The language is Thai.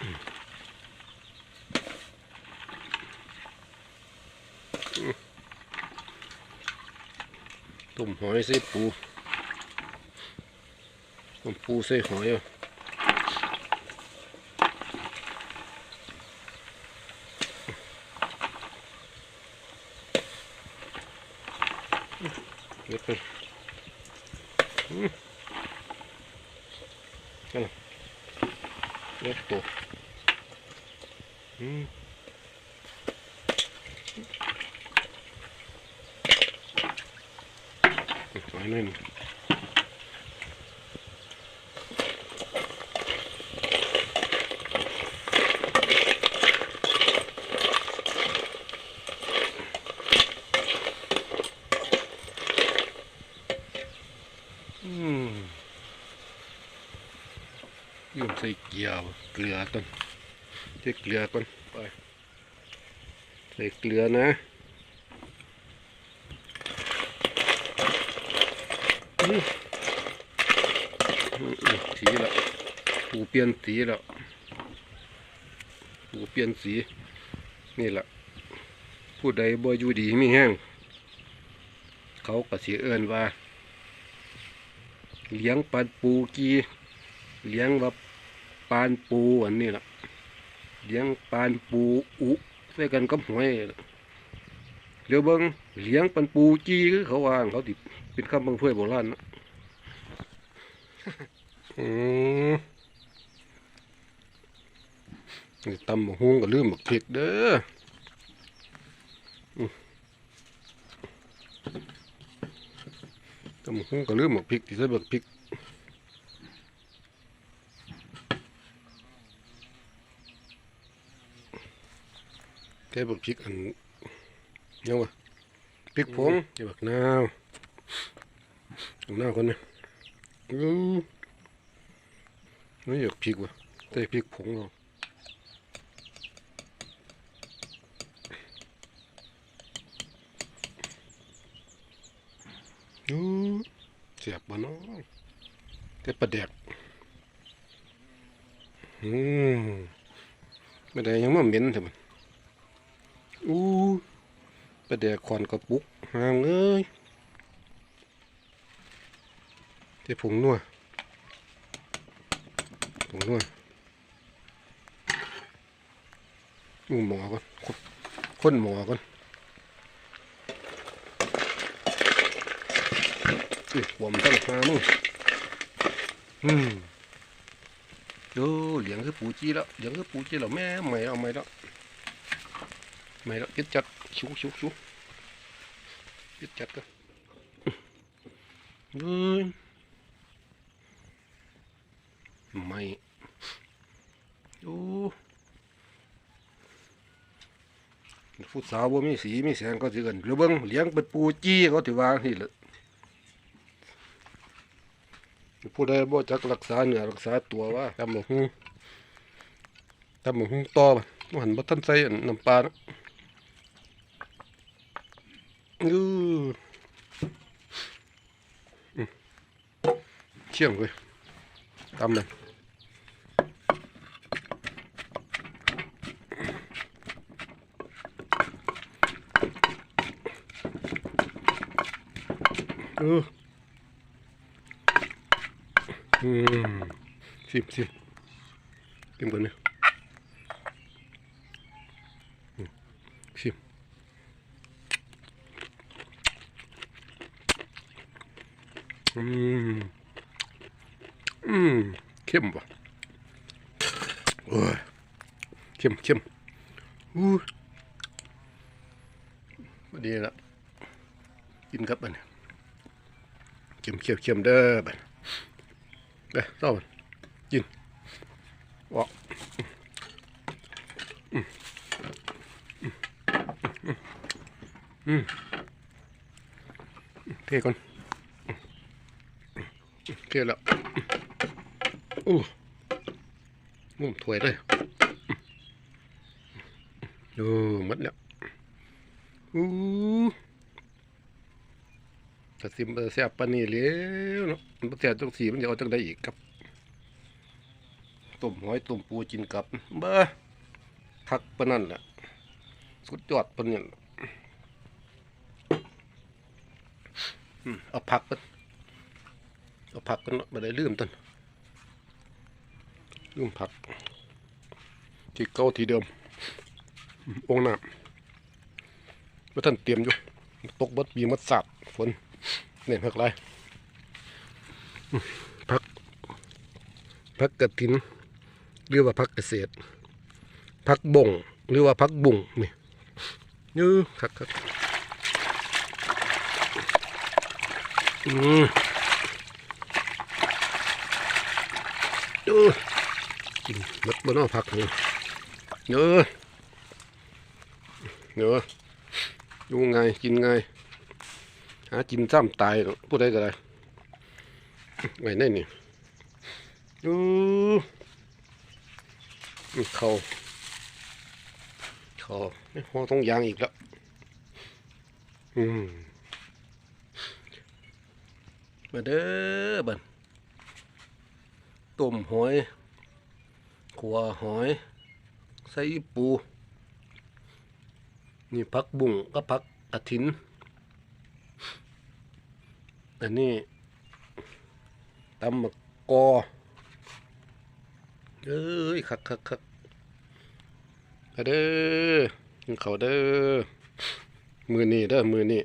ต้มหอยใส่ปูต้มปูใส่หอยอะเล็กไปอืมนั่น น่ะเล็กตัวอืมหอยนั่น อืม ยืมใส่เกลือเกลือก่อนใส่เกลือก่อนไปใส่เกลือนะสีละปูเปลี่ยนสีล้วปูเปลี่ยนสีนี่ละผู้ใดบ่อยู่ดีมีแห้งเขาก็สิเอิ้นว่า เลี้ยงปลาปูกีเลี้ยงว่า ปานปูอันนี้ล่ะเลี้ยงปานปูอุใส่กันกับหอยเดี๋ยวเบิ่งเลี้ยงปานปูจีคือเขาว่าเขาติดเป็นคำบังเพื่อโบราณนะอืมนี่ตำบักฮุงก็ลืมบักพริกเด้อตำบักฮุงก็ลืมบักพริกที่ใส่บักพริก แค่บักพริกอันยังวะพริกผงแค่บักนาวบักนาวคนนี้อู้ไม่อยากพริกวะใส่พริกผงเอาอู้เสียบบ่เนาะแต่ปลาแดกอืมไม่ได้ยังมาเหม็นเถอะมั อู้ไปแดกขอนกระปุกห่างเอ้ยเจ้ผงนัวผงนัวมึงหมอก่อนคนคนหมอก่อนอุ้ยบวมตั้งมามึงอืมโอ้เหลียงคือปูจีแล้วเหลียงคือปูจีแล้วแม่ใหม่แล้วใหม่แล้ว ไม่แล้วยึดจัดชุกชุกชุกยึดจัดก็เฮ้ยไม่ดูผู้สาวบ่มีสีมีแสงก็ถือกันหรือเบิ้งเลี้ยงเป็นปูจี้เขาถือวางที่ละผู้ใดบ่จักรักษาเนื้อรักษาตัวว่าทำหมกทำหมกต่อมาหันบัตันใส่น้ำปลานะ อือเชี่ยงเว้ยตำเลยเอออืมสิบสิบกินก่อนเนี่ยอืมสิบ อืมอืมเข้มว่ะโอ้ยเข้มเข้มอู้มาดีละกินกับมันเข้มเข้มเข้มเด้อบันเด้อต่อบันกินวะอืมอืมอืมเทก่อน เกลือแล้วอู้งุ่มถวยเลยดูหมดแล้วอู้ถ้าซิมเบอร์แซ่บปนนี้แล้วเนาะมันบ่แซ่บจังสีมันจะเอาจังได้อีกครับต้มหอยต้มปูกินกับเบ้อคักปนนั่นแหละสุดยอดปานนี่อืมเอาผักกัน เอาผักกันมาได้ลืมต้นลืมผัก ที่เก่าที่เดิม องค์น้ำว่าท่านเตรียมอยู่ ตกบัดปีมัดสาดฝนเนี่ยผักไรผักผักกระถิน หรือว่าผักเกษตรผักบ่ง หรือว่าผักบุ่งนี่ยื้อคักคักอืมเออ กินหมดบนนอผักนี่เยอะเยอะอยู่ไงกินไงหากินซ้ำตายหรอกผู้ก็ได้ไว้ในนี่ยูเขาเขาไม่พอต้องยางอีกแล้วอืมมาเด้อบัน ต้มหอยขัวหอย ใส่ปูนี่พักบุ่งก็พักกระถินอันนี้ตำมะกอเอ้ยคักคักคักเด้อกินข้าเด้อมือนี้เด้อมือนี้